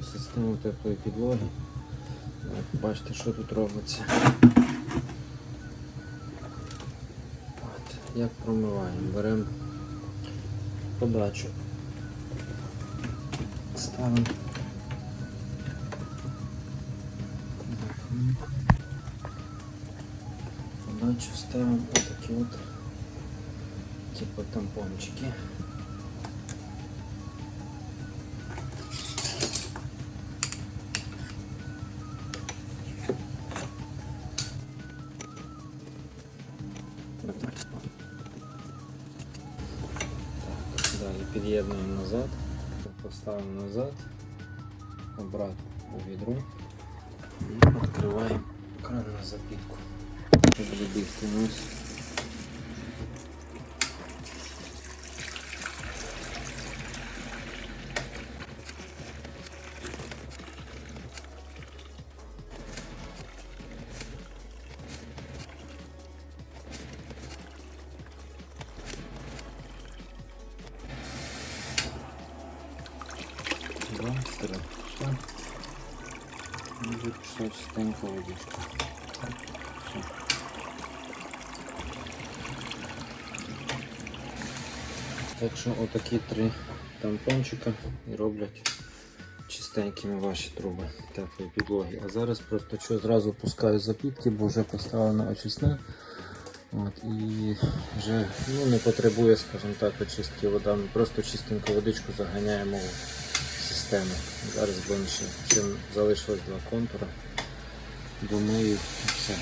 Включаю систему теплої підлоги. Бачите, що тут робиться. От, як промиваємо? Беремо подачу. Ставимо. Подачу ставимо отакі от типу тампончики. Так, далі під'єднуємо назад, поставимо назад, обратно у відро і відкриваємо кран на запітку. Щоб забігти нос. Два, три. Все. Вже пішла водичка. Так що отакі три тампончика і роблять чистенькими ваші труби теплої підлоги. А зараз просто що зразу пускаю запітки, бо вже поставлена очисна. От, і вже ну, не потребує, скажімо так, очистки вода. Ми просто чистеньку водичку заганяємо в. Зараз будемо чим залишилось два контура, Думаю, і все.